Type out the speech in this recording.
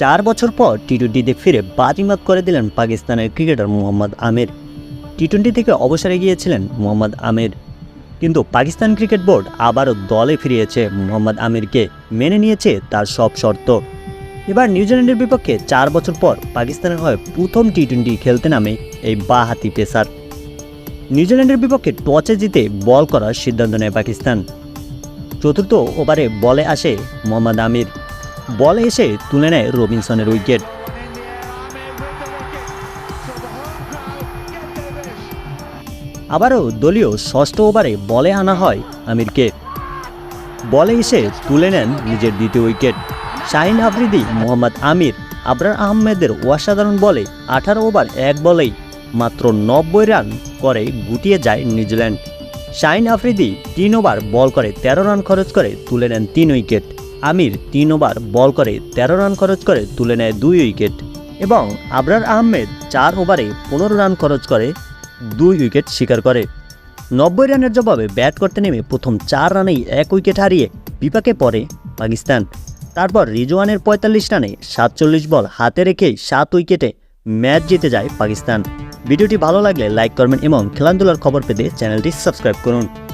চার বছর পর টি টোয়েন্টিতে ফিরে বাজিমাত করে দিলেন পাকিস্তানের cricketer Mohammad Amir. T twenty থেকে অবসরে গিয়েছিলেন মোহাম্মদ আমির। কিন্তু পাকিস্তান ক্রিকেট বোর্ড আবারও দলে ফিরিয়েছে মোহাম্মদ আমিরকে, মেনে নিয়েছে তার সব শর্ত। এবার নিউজিল্যান্ডের বিপক্ষে চার বছর পর পাকিস্তানের হয়ে প্রথম টি টোয়েন্টি খেলতে নামে এই বাহাতি পেসার। নিউজিল্যান্ডের বিপক্ষে টচে জিতে বল করার সিদ্ধান্ত নেয় পাকিস্তান। চতুর্থ ওভারে বলে আসে মোহাম্মদ আমির। বলে এসে তুলে নেয় রবিনসনের উইকেট। আবারও দলীয় ষষ্ঠ ওভারে বলে আনা হয় আমিরকে। বলে এসে তুলে নেন নিজের দ্বিতীয় উইকেট। শাহিন আফ্রিদি, মোহাম্মদ আমির, আবরার আহমেদের অসাধারণ বলে আঠারো ওভার এক বলেই মাত্র নব্বই রান করে গুটিয়ে যায় নিউজিল্যান্ড। শাহিন আফ্রিদি তিন ওভার বল করে তেরো রান খরচ করে তুলে নেন তিন উইকেট। আমির তিন ওভার বল করে তেরো রান খরচ করে তুলে নেয় দুই উইকেট। এবং আবরার আহমেদ চার ওভারে পনেরো রান খরচ করে দুই উইকেট শিকার করে। নব্বই রানের জবাবে ব্যাট করতে নেমে প্রথম চার রানেই এক উইকেট হারিয়ে বিপাকে পড়ে পাকিস্তান। তারপর রিজওয়ানের পঁয়তাল্লিশ রানে সাতচল্লিশ বল হাতে রেখেই সাত উইকেটে ম্যাচ জিতে যায় পাকিস্তান। ভিডিওটি ভালো লাগলে লাইক করবেন এবং খেলাধুলার খবর পেতে চ্যানেলটি সাবস্ক্রাইব করুন।